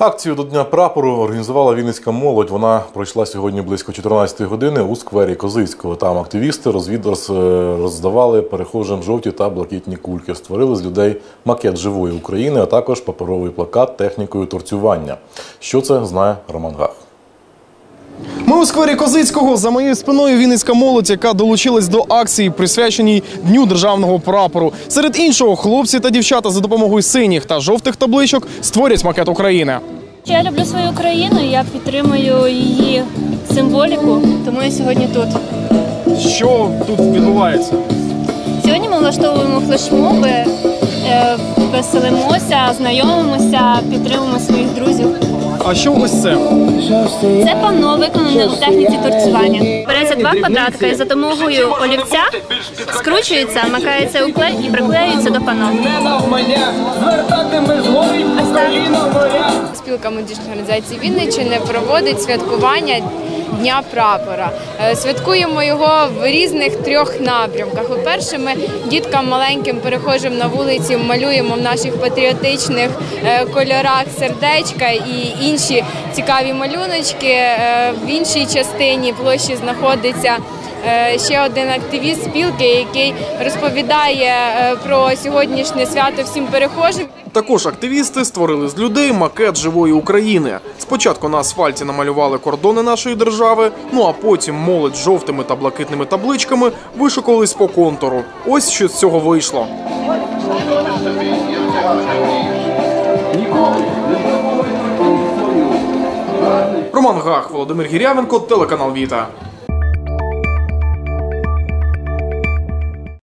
Акцію до Дня прапору організувала Вінницька молодь. Вона пройшла сьогодні близько 14 години у сквері Козицького. Там активісти розвідроз роздавали перехожим жовті та блакитні кульки. Створили з людей макет живої України, а також паперовий плакат технікою торцювання. Що це знає Роман Гах. У сквері Козицького за моєю спиною Вінницька молодь, яка долучилась до акції, присвяченій Дню державного прапору. Серед іншого, хлопці та дівчата за допомогою синіх та жовтих табличок створять макет України. Я люблю свою країну, я підтримую її символіку, тому я сьогодні тут. Що тут відбувається? Сьогодні ми влаштовуємо флешмоби, е, веселимося, знайомимося, підтримуємо. А що ось це? Це панно виконане у техніці торцювання. Береться два квадратика і за допомогою олівця скручується, макається у клей і приклеюється до панно. Спілка молодіжних організацій Вінниччини проводить святкування Дня прапора. Е, Святкуємо його в різних трьох напрямках. По-перше, ми діткам маленьким перехожим на вулиці малюємо в наших патріотичних е, кольорах сердечка і інші цікаві малюночки. Е, В іншій частині площі знаходиться ще один активіст спілки, який розповідає е, про сьогоднішнє свято всім перехожим. Також активісти створили з людей макет живої України. Спочатку на асфальті намалювали кордони нашої держави, ну а потім молодь з жовтими та блакитними табличками вишукувались по контуру. Ось що з цього вийшло. Роман Гах, Володимир Гірявенко, телеканал Віта.